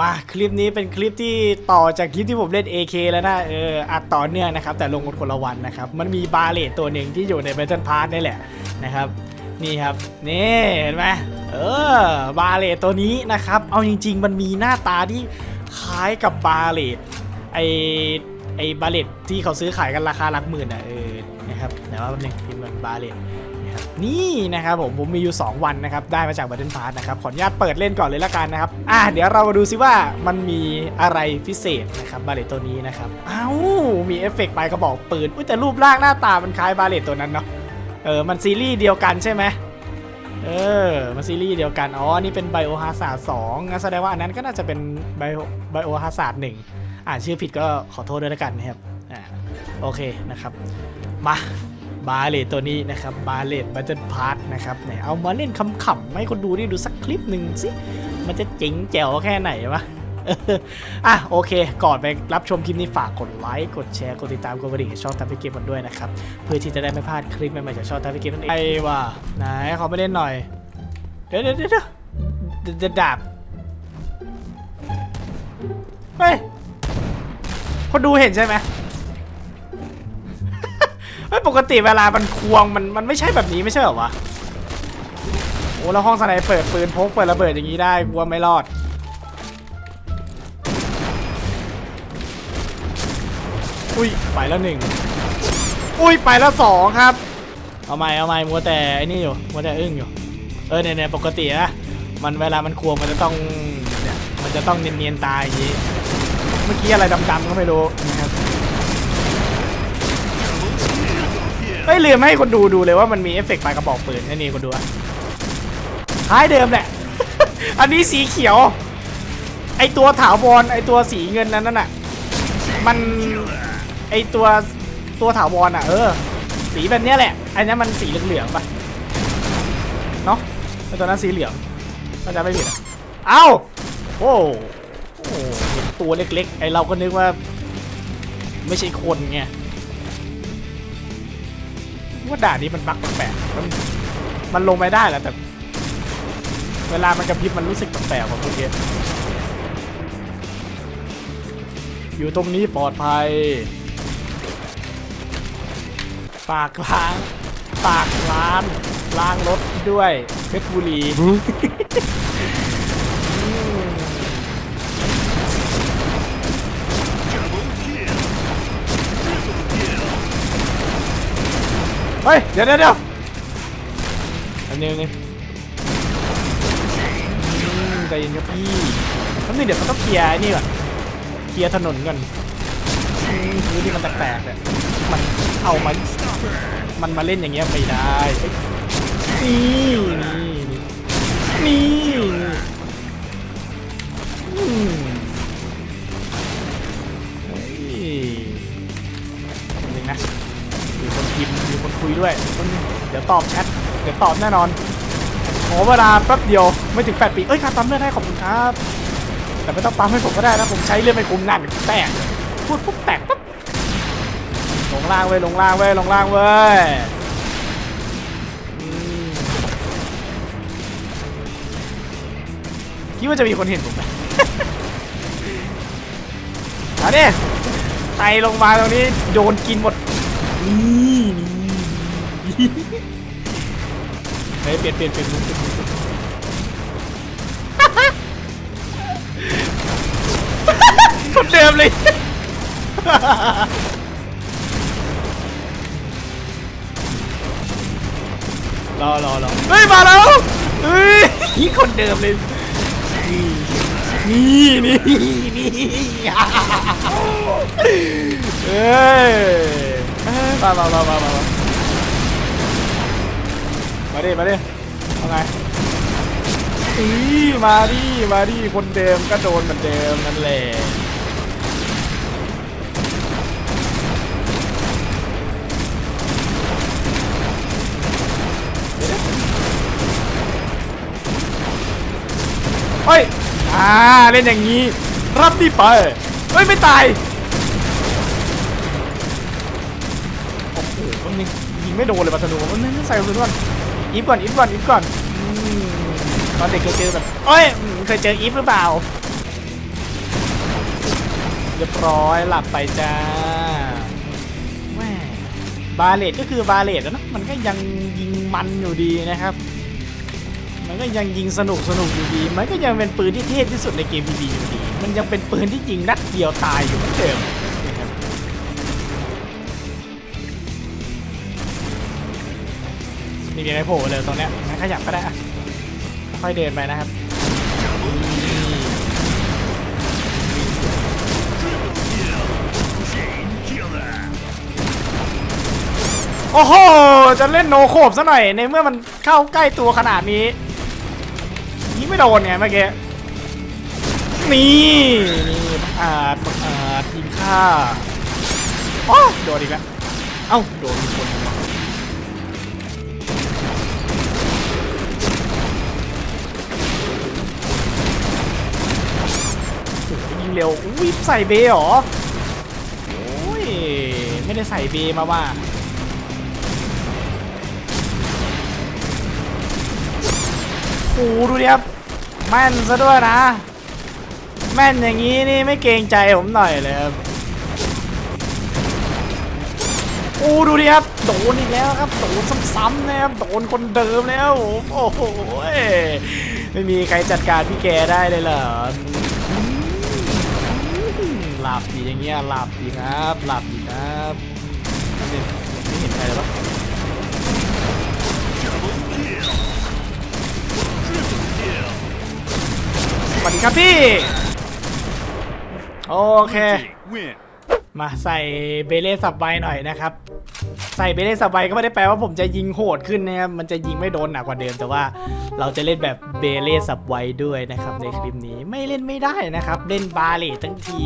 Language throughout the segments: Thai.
มาคลิปนี้เป็นคลิปที่ต่อจากคลิปที่ผมเล่น AK แล้วนะเอออัดต่อเนื่องนะครับ แต่ลงกันคนละวันนะครับ มันมีบาเลตตัวหนึ่งที่อยู่ใน Battle Pass นี่แหละนะครับ นี่ครับ นี่เห็นไหมเออบาเลตตัวนี้นะครับ เอาจริง ๆ มันมีหน้าตาที่คล้ายกับบาเลตไอไอบาเลตที่เขาซื้อขายกันราคาหลักหมื่นอะเออนะครับแต่ว่าแป๊บนึงพิมพ์มันบาเลต นี่นะครับผมผมมีอยู่ 2 วันนะครับได้มาจากบัตเทิลพาร์นะครับขออนุญาตเปิดเล่นก่อนเลยละกันนะครับอะเดี๋ยวเรามาดูซิว่ามันมีอะไรพิเศษนะครับบาเลตตัวนี้นะครับอ้าวมีเอฟเฟกต์ปลายกระบอกปืนอุ๊ยแต่รูปร่างหน้าตามันคล้ายบาเลตตัวนั้นเนาะเออมันซีรีส์เดียวกันใช่ไหมเออมันซีรีส์เดียวกันอ๋ออันนี่เป็นไบโอฮาซาร์สองงั้นแสดงว่าอันนั้นก็น่าจะเป็นไบโอไบโอฮาซาร์หนึ่งอ่านชื่อผิดก็ขอโทษด้วยละกันนะครับอ่าโอเคนะครับมา บาเลตตัวนี้นะครับบาเลตบัตเทิลพาร์ทนะครับไหนเอามาเล่นขำๆให้คนดูได้ดูสักคลิปหนึ่งสิ มันจะเจ๋งแจ๋วแค่ไหนวะอะโอเค ก่อนไปรับชมคลิปนี้ฝากกดไลค์ กดแชร์ กดติดตามกดกระดิ่งช่องทัพพิเกมกันด้วยนะครับ เพื่อที่จะได้ไม่พลาดคลิปใหม่ๆจากช่องทัพพิเกมนั่นเองไอ้ว่ะไหนขอไปเล่นหน่อยเดี๋ยวเดี๋ยวเดี๋ยวเดี๋ยวเดี๋ยวดาบเฮ้ยคนดูเห็นใช่ไหม ไม่ปกติเวลามันควงมันมันไม่ใช่แบบนี้ไม่ใช่เหรอวะโอ้แล้วห้องสไนเปิดปืนพกเปิดระเบิดอย่างนี้ได้กลัวไม่รอดอุ้ยไปแล้วหนึ่งอุ้ยไปแล้วสองครับ เอาไม่เอาไม่มัวแต่ไอ้นี่อยู่มัวแต่อึ้งอยู่เออเนี่ยเนี่ยปกตินะมันเวลามันควงมันจะต้องเนี่ยมันจะต้องเนียนๆตายอย่างนี้เมื่อกี้อะไรดำๆก็ไม่รู้ ไม่ลืมให้คนดูดูเลยว่ามันมีเอฟเฟกต์ปลายกระบอกปืนไอ้นี่คนดูอะคล้ายเดิมแหละ อันนี้สีเขียว ไอตัวถาวรไอตัวสีเงินนั้นน่ะ มันไอตัวตัวถาวรอะ เออ สีแบบเนี้ยแหละ อันนี้มันสีเหลืองๆป่ะเนาะไอตัวนั้นสีเหลืองก็จะไม่ผิดเอ้าโอ้โหตัวเล็กๆ ไอเราก็นึกว่า ไม่ใช่คนไง ว่าด่านนี้มันบักแปลกๆมันมันลงไปได้แหละแต่ เวลามันกระพริบมันรู้สึกแปลกๆกว่าเมื่อกี้อยู่ตรงนี้ปลอดภัยฝากล้างฝากร้านล้างรถด้วยเพชรบุรี เฮ้ย เดี๋ยวเดี๋ยวเดี๋ยวอันนี้อันนี้อืมใจเย็นครับพี่แป๊บนึงเดี๋ยวมันต้องเคลียร์ไอ้นี่ก่อนเคลียร์ถนนก่อนอืมพื้นที่มันแตกๆเนี่ย มันเอามามันมาเล่นอย่างเงี้ยไม่ได้เฮ้ยนี่นี่นี่นี่ ด้วยคนเดี๋ยวตอบแชทเดี๋ยวตอบแน่นอนขอเวลาแป๊บเดียวไม่ถึง 8 ปี เอ้ยค่าปั๊มเลือดให้ขอบคุณครับ แต่ไม่ต้องปั๊มให้ผมก็ได้นะ ผมใช้เลือดไม่คุ้มนั่นแตก พูดปุ๊บแตกปุ๊บลงล่างเว้ยลงล่างเว้ยลงล่างเว้ยคิดว่าจะมีคนเห็นผมไหมอันนี้ไตลงมาตรงนี้โดนกินหมดนี่นี่ เฮ้ยเปลี่ยนเปลี่ยนเปลี่ยนมุมเปลี่ยนมุมเปลี่ยนมุมคนเดิมเลย รอรอรอเฮ้ย มาแล้วเฮ้ยคนเดิมเลย นี่นี่นี่เอ้ยมามามามามามามา ดิมาดิเอาไงอีมาดิมาดิคนเดิมก็โดนเหมือนเดิมนั่นแหละเฮ้ย อ่า เล่นอย่างนี้ รับนี่ไปเฮ้ย ไม่ตาย โอ้โหมันยิงยิงไม่โดนเลยปัตนูมันนี่ใส่กระสุนก่น อีฟก่อนอีฟก่อนอีฟก่อนตอนเด็กเคยเจอแบบเอ้ยเคยเจออีฟหรือเปล่าเรียบร้อยหลับไปจ้าแม่บาเลตก็คือบาเลตนะมันก็ยังยิงมันอยู่ดีนะครับ มันก็ยังยิงสนุกสนุกอยู่ดี มันก็ยังเป็นปืนที่เทพที่สุดในเกมพีดีอยู่ดี มันยังเป็นปืนที่ยิงนัดเดียวตายอยู่เหมือนเดิม มมีอะไรโผล่เลยตรงเนี้ยงั้นขยับก็ได้อะค่อยเดินไปนะครับโอ้โห จะเล่นโนโคบซะหน่อย ในเมื่อมันเข้าใกล้ตัวขนาดนี้ยิงไม่โดนไงเมื่อกี้ นี่นี่บังอาจบังอาจยิงฆ่าโอ้โดนอีกแล้ว เอ้า โดนคนอีกแล้ งเร็วอุ้ยใส่เบย์เหรอโอ้ยไม่ได้ใส่เบย์มาว่าโอ้ดูดิครับแม่นซะด้วยนะ แม่นอย่างนี้นี่ไม่เกรงใจผมหน่อยเลยครับโอ้ดูดิครับโดนอีกแล้วครับโดนซ้ำๆนะครับโดนคนเดิมแล้วโอ้โหไม่มีใครจัดการพี่แกได้เลยเหรอ หลับดีอย่างเงี้ยหลับดีครับหลับดีครับไม่เห็นใครเลยปะสวัสดีครับพี่ โอเค มาใส่เบเล่สับไวหน่อยนะครับ ใส่เบเล่สับไวก็ไม่ได้แปลว่าผมจะยิงโหดขึ้นนะครับมันจะยิงไม่โดนหนักกว่าเดิม แต่ว่าเราจะเล่นแบบเบเล่สับไวด้วยนะครับในคลิปนี้ไม่เล่นไม่ได้นะครับ เล่นบาเลตทั้งที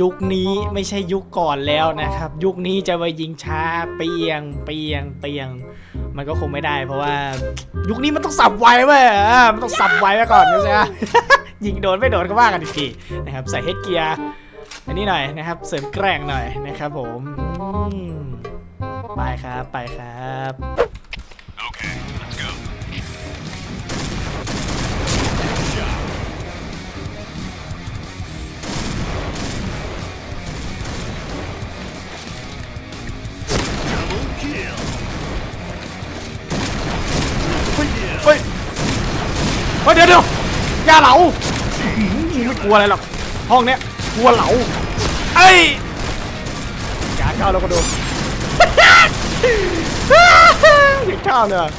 ยุคนี้ไม่ใช่ยุคก่อนแล้วนะครับ ยุคนี้จะไปยิงช้าเปียงเปียงเปียง มันก็คงไม่ได้ เพราะว่ายุคนี้มันต้องสับไวเว้ยอ่ามันต้องสับไวไว้ก่อนนะจ๊ะยิงโดนไม่โดนก็ว่ากันอีกทีนะครับใส่เฮดเกียร์ อันนี้หน่อยนะครับ เสริมแกร่งหน่อยนะครับผมไปครับไปครับเฮ้ยเฮ้ยเดี๋ยวเดี๋ยวอย่าเหลาไม่กลัวอะไรหรอกห้องเนี้ย กลัวเหลาเอ้ยอย่าเข้าแล้วก็โดนอย่าเข้าเลย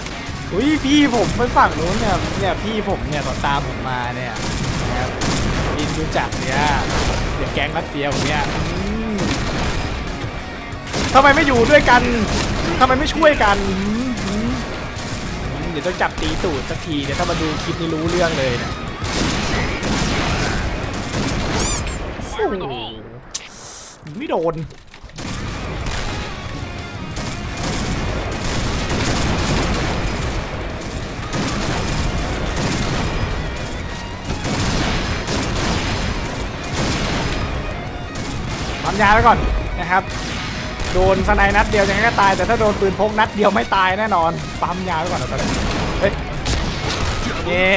อุ้ยพี่ผมไปฝั่งนู้นเนี่ยเนี่ยพี่ผมเนี่ยต่อตามผมมาเนี่ยนะครับบินรู้จักเนี่ยเดี๋ยวแก๊งรัสเซียผมเนี่ยอืมทำไมไม่อยู่ด้วยกันทำไมไม่ช่วยกันอืมอืมอืมเดี๋ยวต้องจับตีตูดสักทีเดี๋ยวถ้ามาดูคลิปนี้รู้เรื่องเลยเนี่ ยโอ้โหไม่โดนปั๊มยาไว้ก่อนนะครับ โดนสไนด์นัดเดียวยังไงก็ตาย แต่ถ้าโดนปืนพกนัดเดียวไม่ตายแน่นอน ปั๊มยาไว้ก่อนเอาตอนนี้เฮ้ยเย้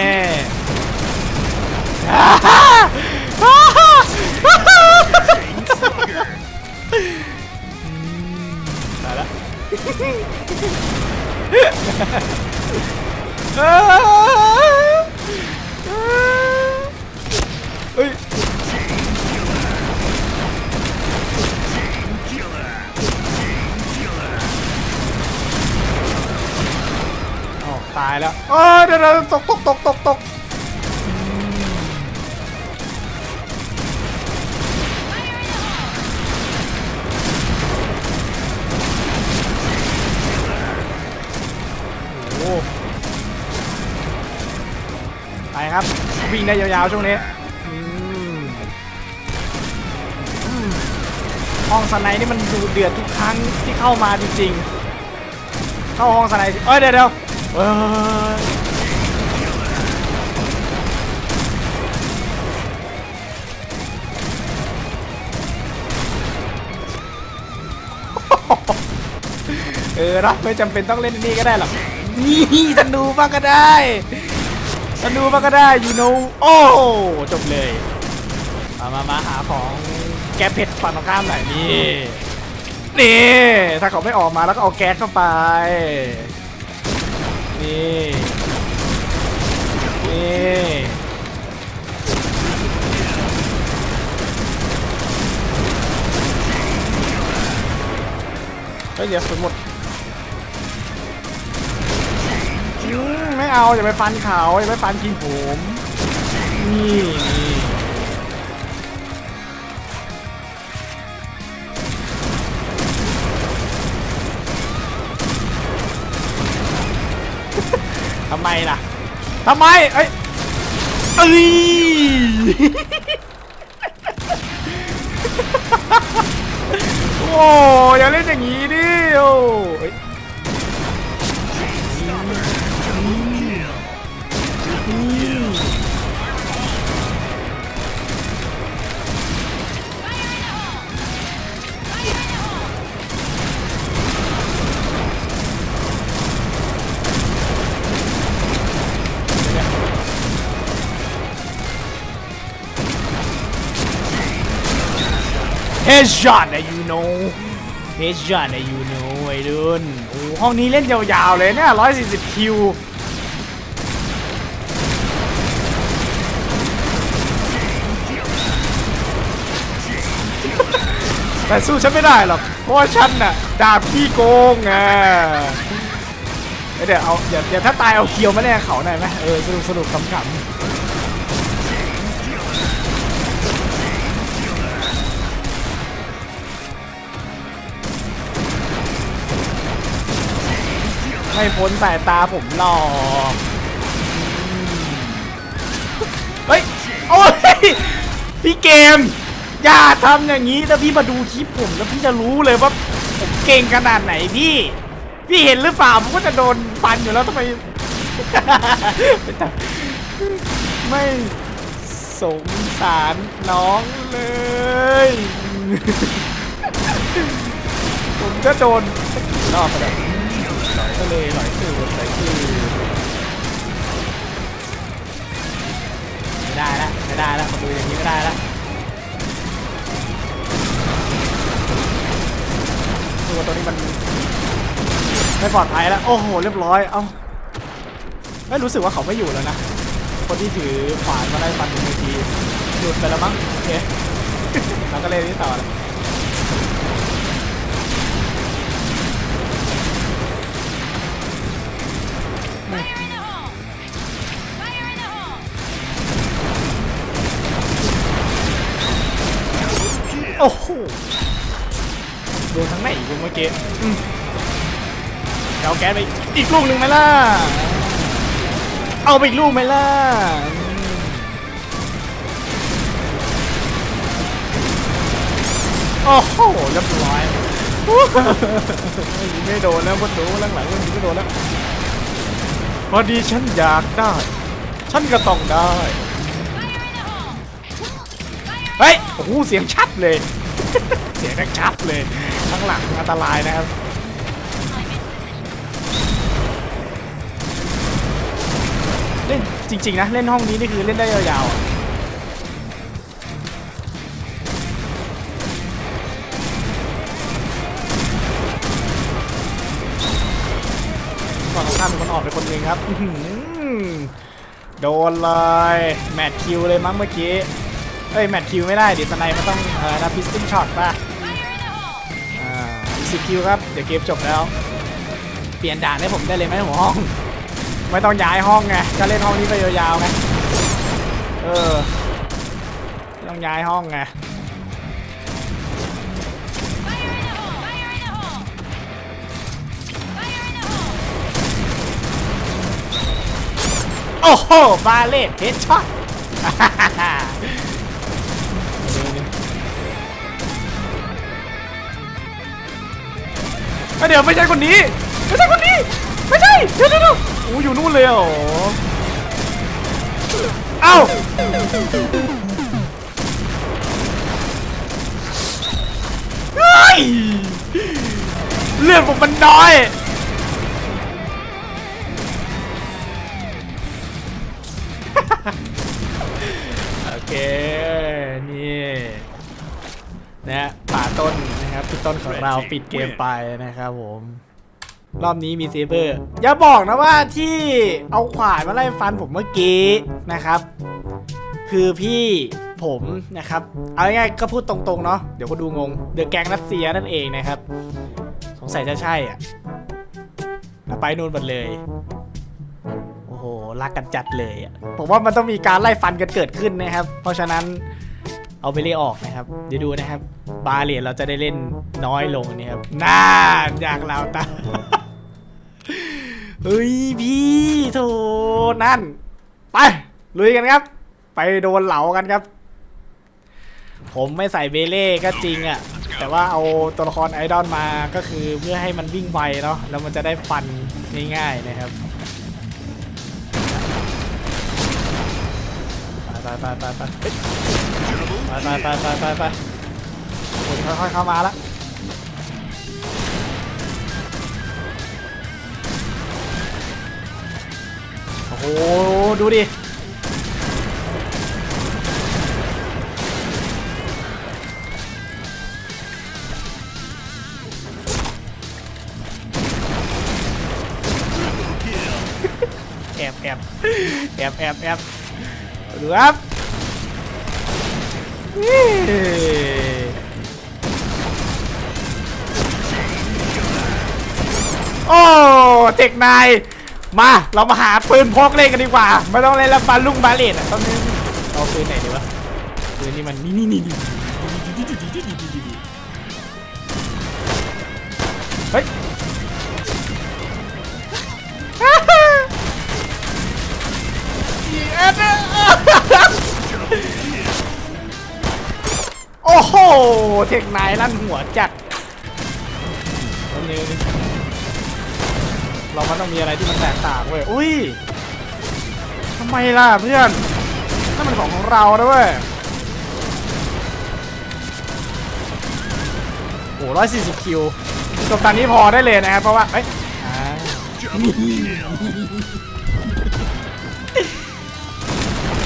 ตายแล้วเฮ้ยอ๋อตายแล้วเออเดี๋ยวตกตกตกตกตก วิ่งได้ยาวๆช่วงนี้ห้องสไนด์นี่มันดูเดือดทุกครั้งที่เข้ามาจริงๆ เข้าห้องสไนด์เอ้ยเดี๋ยวเดี๋ยวเอออนะไม่จำเป็นต้องเล่นนี่ก็ได้หรอกนี่ธนูบ้างก็ได้ ธนูบ้าก็ได้ you know โอ้จบเลยมามามาหาของแก๊สเผ็ดฝั่งตรงข้ามหน่อยนี่นี่ถ้าเขาไม่ออกมาแล้วก็เอาแก๊สเข้าไปนี่นี่เฮ้ยเดี๋ยวสุด เอาอย่าไปฟันเขาอย่าไปฟันทีมผมนี่นี่ทำไมล่ะทำไมเอ้ยเอ้ยโอ้อย่าเล่นอย่างนี้ดิโอ้ เอ้ยเฮดช็อตนะ you know เฮดช็อตนะ you know ไอ้ดุนโอ้ห้องนี้เล่นยาวๆเลยเนี่ย140 คิวแต่สู้ฉันไม่ได้หรอก เพราะว่าฉันน่ะดาบพี่โกงไงเอ้ยเดี๋ยวเอาเดี๋ยวเดี๋ยวถ้าตายเอาเคียวมาแลกเขาหน่อยไหมเออสนุกสนุกขำ ไม่พ้นสายตาผมหรอกเฮ้ย โอ้ย พี่เกม อย่าทำอย่างนี้ถ้าพี่มาดูคลิปผมแล้วพี่จะรู้เลยว่าผมเก่งขนาดไหนพี่ พี่เห็นหรือเปล่าผมก็จะโดนฟันอยู่แล้วทำไม ไม่สงสารน้องเลย ผมจะโดนสักกี่รอบไปแล้วหลยทะเลหลอยคือหลอยคือไม่ได้ละไม่ได้ละมาดูอย่างนี้ไม่ได้ละตัวตัวนี้มันไม่ปลอดภัยแล้ว โอ้โห เรียบร้อย เอ้าไม่รู้สึกว่าเขาไม่อยู่แล้วนะ คนที่ถือขวานมาไล่ฟันบนเวทีหลุดไปแล้วมั้งโอเคเราก็เล่นนี่ต่อเลย อีกเมื่อกี้อืมเอาแก๊สไปอีกลูกหนึ่งไหมล่ะ เอาไปอีกลูกไหมล่ะอืมโอ้โหเรียบร้อยไม่โดนแล้วคนดูหลังๆมันไม่โดนแล้ว พอดีฉันอยากได้ ฉันก็ต้องได้ เฮ้ย โอ้โห เสียงชัดเลย เสียงดังชัดเลย ข้างหลังอันตรายนะครับเล่นจริง ๆ นะ เล่นห้องนี้นี่คือเล่นได้ยาวๆอะก่อนตรงข้ามเป็นคนออกเป็นคนหนึ่งครับโดนเลย แมตช์คิวเลยมั้งเมื่อกี้ เอ้ย แมตช์คิวไม่ได้ดิสไนมันต้องเอ่อนับพิสติ้งช็อตป่ะ 40คิวครับ เดี๋ยวเกมจบแล้ว เปลี่ยนด่านให้ผมได้เลยไหมหัวห้อง ไม่ต้องย้ายห้องไง ก็เล่นห้องนี้ไปยาวๆไง เออ ต้องย้ายห้องไงโอ้โห บาเลตเฮดช็อต เดี๋ยวไม่ใช่คนนี้ ไม่ใช่คนนี้ ไม่ใช่ เดี๋ยวเดี๋ยวเดี๋ยวโอ้อยู่นู่นเลยเหรอเอ้าเฮ้ยเลือดผมมันน้อยโอเค นี่นะฮะป่าต้น นะครับพี่ต้นของเราปิดเกมไปนะครับผมรอบนี้มีเซเบอร์อย่าบอกนะว่าที่เอาขวานมาไล่ฟันผมเมื่อกี้นะครับ คือพี่ผมนะครับ เอาง่ายๆก็พูดตรงๆเนาะเดี๋ยวก็ดูงงเดอะแกงรัสเซียนั่นเองนะครับ สงสัยจะใช่อะแล้วไปนู่นหมดเลย โอ้โหรักกันจัดเลยอะผมว่ามันต้องมีการไล่ฟันกันเกิดขึ้นนะครับ เพราะฉะนั้น เอาไปเล่ออกนะครับ เดี๋ยวดูนะครับ บาเลียเราจะได้เล่นน้อยลงนี่ครับน่าอยากเราตาเฮ้ยพี่โถนั่น ไปลุยกันครับ ไปโดนเหลากันครับ ผมไม่ใส่เบเล่ก็จริงอะ่ะแต่ว่าเอาตัวละครไอดอลมาก็คือเพื่อให้มันวิ่งไวเนาะแล้วมันจะได้ฟันง่ายๆนะครับไปไปไปไปไป ไปไปไปไปไปคนค่อยๆเข้ามาละโอ้โห ดูดิ แอบแอบแอบแอบแอบดูครับ โอ้เทคนาย มา เรามาหาปืนพกเล่นกันดีกว่า ไม่ต้องเล่นแล้วบาลุงบาเลตอะตอนนี้เอาปืนไหนดีวะปืนนี่มันนี่นี่นี่ อ้โห เทคนายลั่นหัวจัดตรงนี้เรามันต้องมีอะไรที่มันแตกต่างเว้ย อุ้ยทำไมล่ะเพื่อนนั่นมันของของเรานะเว้ยโอ้ร้อยสี่สิบคิวจบตอนนี้พอได้เลยนะครับ เพราะว่า เอ้ยอ่า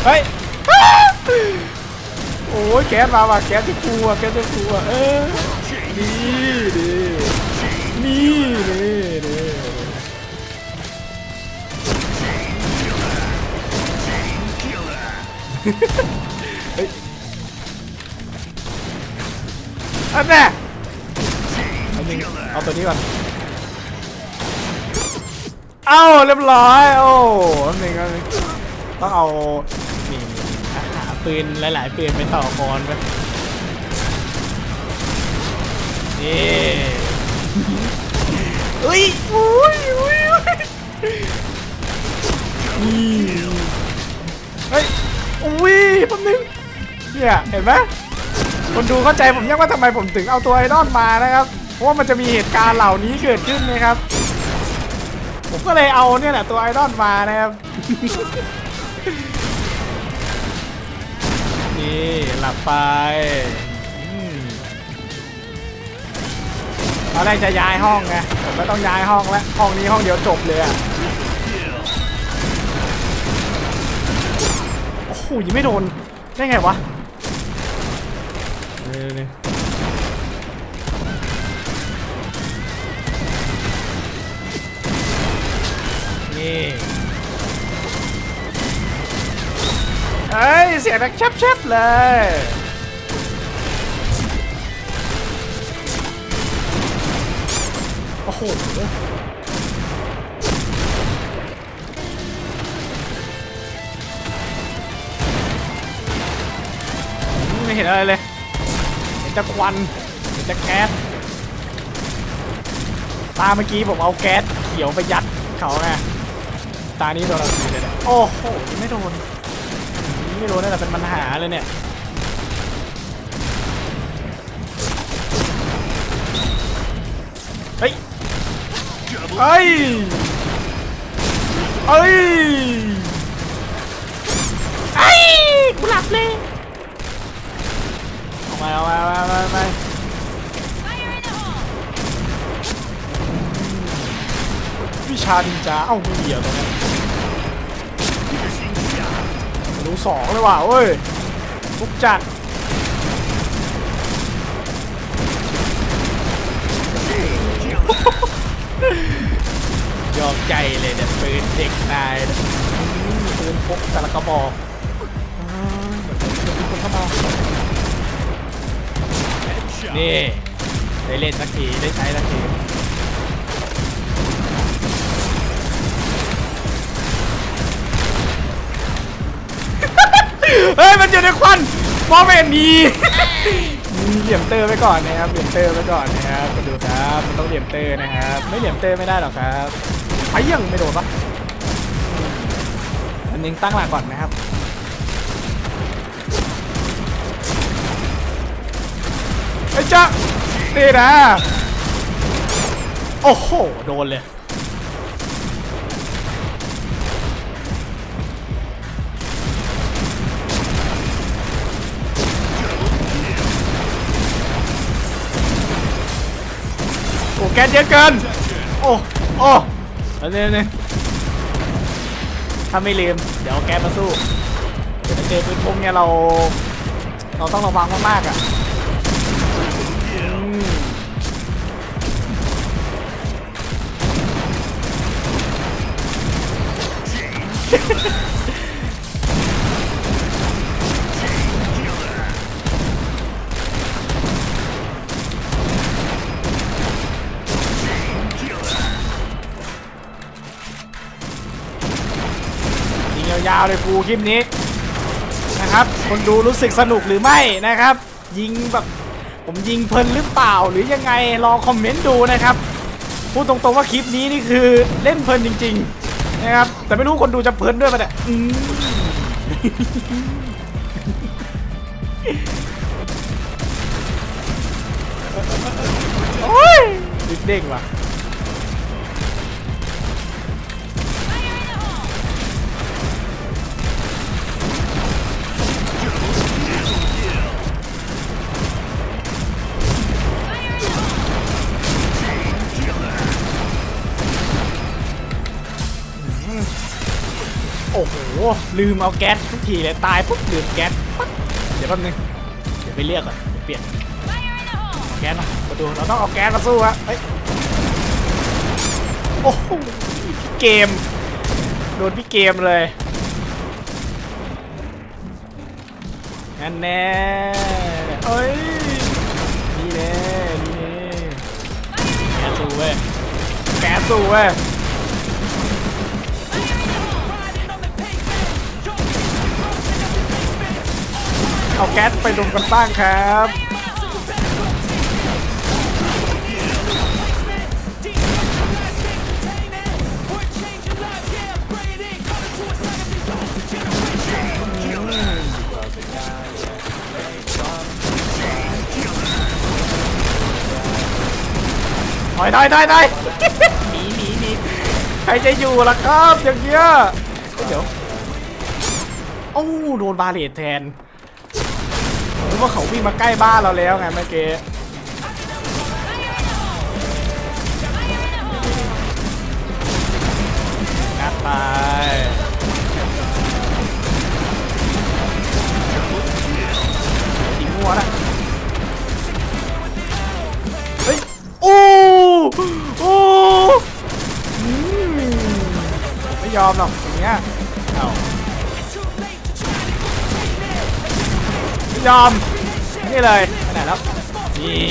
เฮ้ยโอ้ยแก๊สมาว่ะแก๊สที่กูอะแก๊สที่กูอะเออนี่ดินี่ดิดิเฮ้ยอันแน่อันนึงเอาตัวนี้ก่อนเอ้าเรียบร้อยโอ้อันนึงอันนึงต้องเอา ปืนหลายๆปืนไปต่อกรไปนี่อุ้ยอุ้ยอุ้ยอุ้ยนี่เฮ้ยอุ้ยแป๊บนึงเนี่ยเห็นไหมคนดูเข้าใจผมยังว่าทำไมผมถึงเอาตัวไอดอลมานะครับ เพราะว่ามันจะมีเหตุการณ์เหล่านี้เกิดขึ้นนะครับ ผมก็เลยเอาเนี่ยแหละตัวไอดอลมานะครับ นี่หลับไปตอนแรกจะย้ายห้องไงผมไม่ต้องย้ายห้องแล้วห้องนี้ห้องเดียวจบเลยอะโอ้โหยังไม่โดนได้ไงวะเนี่นี่ สียงดังแชบๆเลย โอ้โห ไม่เห็นอะไรเลย เห็นแต่ควัน เห็นแต่แก๊ส ตาเมื่อกี้ผมเอาแก๊สเขียวไปยัดเขาไงตานี้โดนเราทีเลยนี่ยโอ้โห ไม่โดน ไม่รู้น่าจะเป็นปัญหาเลยเนี่ยเฮ้ยเฮ้ยเฮ้ยไอ้กูหลับเลยเอาไปเอาไปเอาไปเอาไปวิชาดินจาเอ้าไม่เดียวตรงนี้ สองเลยว่ะเอ้ยทุกจัดยอมใจเลยเนี่ยปืนเด็กนายปืนพกแต่ละกระบอกนี่ ได้เล่นสักที ได้ใช้สักที เฮ้ยมันอยู่ในควันมองไม่เห็นดีเหลี่ยมเตอร์ไปก่อนนะครับเหลี่ยมเตอร์ไปก่อนนะครับมาดูครับมันต้องเหลี่ยมเตอร์นะครับ ไม่เหลี่ยมเตอร์ไม่ได้หรอกครับไอ้ยังไม่โดนปะอันนึงตั้งหลักก่อนนะครับไอ้จ๊ะนี่นะโอ้โหโดนเลย ก๊สเยอะเกิน โอ้ โอ้เอาเนี่ยเนี่ยถ้าไม่ลืม เดี๋ยวเอาแก๊สมาสู้เดี๋ยวเจอปืนพกเนี่ยเรา เราต้องระวังมากๆอะอืม ยาวเลยครูคลิปนี้นะครับ คนดูรู้สึกสนุกหรือไม่นะครับ ยิงแบบผมยิงเพลินหรือเปล่าหรือยังไงลองคอมเมนต์ดูนะครับพูดตรงๆว่าคลิปนี้นี่คือเล่นเพลินจริง ๆ นะครับ แต่ไม่รู้คนดูจะเพลินด้วยปะเนี่ยอืมโอ้ยเด้งว่ะ หลืมเอาแก๊สทุกทีเลยตายปุ๊บลืมแก๊สปั๊บเดี๋ยวแป๊บนึงเดี๋ยวไปเรียกก่อนเดี๋ยวเปลี่ยนแก๊สมามาดูเราต้องเอาแก๊สมาสู้ฮะเฮ้ยโอ้โหพี่เกมโดนพี่เกมเลยงั้นแน่เอ้ยนี่แน่นี่แน่แก๊สสู้เว้ยแก๊สสู้เว้ย เอาแก๊สไปดมกันบ้างครับ ถอยถอยถอยถอยหนีหนีหนีใครจะอยู่ล่ะครับอย่างเงี้ยเฮ้ยเดี๋ยว โอ้าโดนบาเลตแทน หรือว่าเขาวิ่งมาใกล้บ้านเราแล้วไงเมื่อกี้งัดไปยิงมัวนะเฮ้ยโอ้โอ้อืมไม่ยอมหรอกอย่างเงี้ย ยอม นี่เลยขนาดแล้วนี่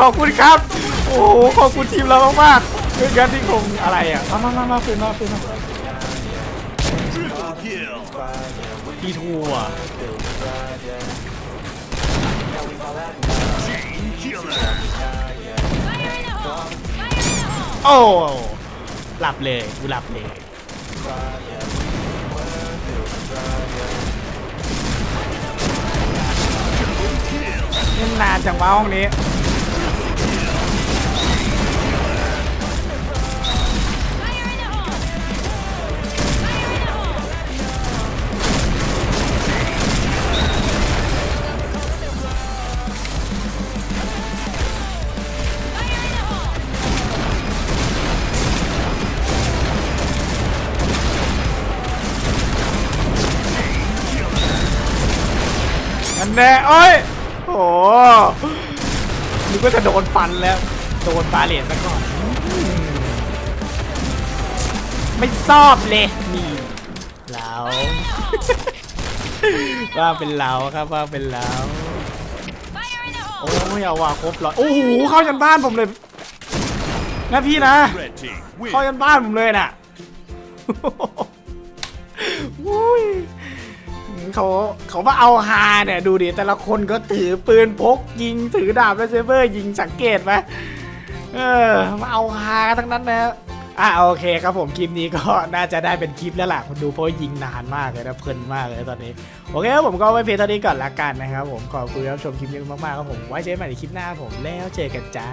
ขอบคุณครับ โอ้โห ขอบคุณทีมเรามากๆด้วยกันที่คงอะไรอะ มามามามาปืนมาปืนมา Triple kill. ทีทัวร์ Chain killer. โอ้ หลับเลยกูหลับเลย นี่นานจังวะห้องนี้ แน่โอ้ยโอ้นึกว่าจะโดนฟันแล้ว โดนบาเลตซะก่อนอืมไม่ชอบเลยนี่เราว่าเป็นเราครับว่าเป็นเราโอ้ยเอาว่าครบร้อยโอ้โหเข้ายันบ้านผมเลยนะพี่นะ Red team, win. เข้ายันบ้านผมเลยน่ะอุ้ย เขาเขามาเอาฮาเนี่ยดูดิแต่ละคนก็ถือปืนพกยิงถือดาบและเซเบอร์ยิงสังเกตไหมเออมาเอาฮาทั้งนั้นนะอะโอเคครับผมคลิปนี้ก็น่าจะได้เป็นคลิปแล้วล่ะคุณดูเพราะว่ายิงนานมากเลยนะเพลินมากเลยตอนนี้โอเคครับผมก็ไว้เพียงเท่านี้ก่อนละกันนะครับผมขอบคุณที่รับชมคลิปนี้มากๆครับผมไว้เจอกันใหม่ในคลิปหน้าผมแล้วเจอกันจ้า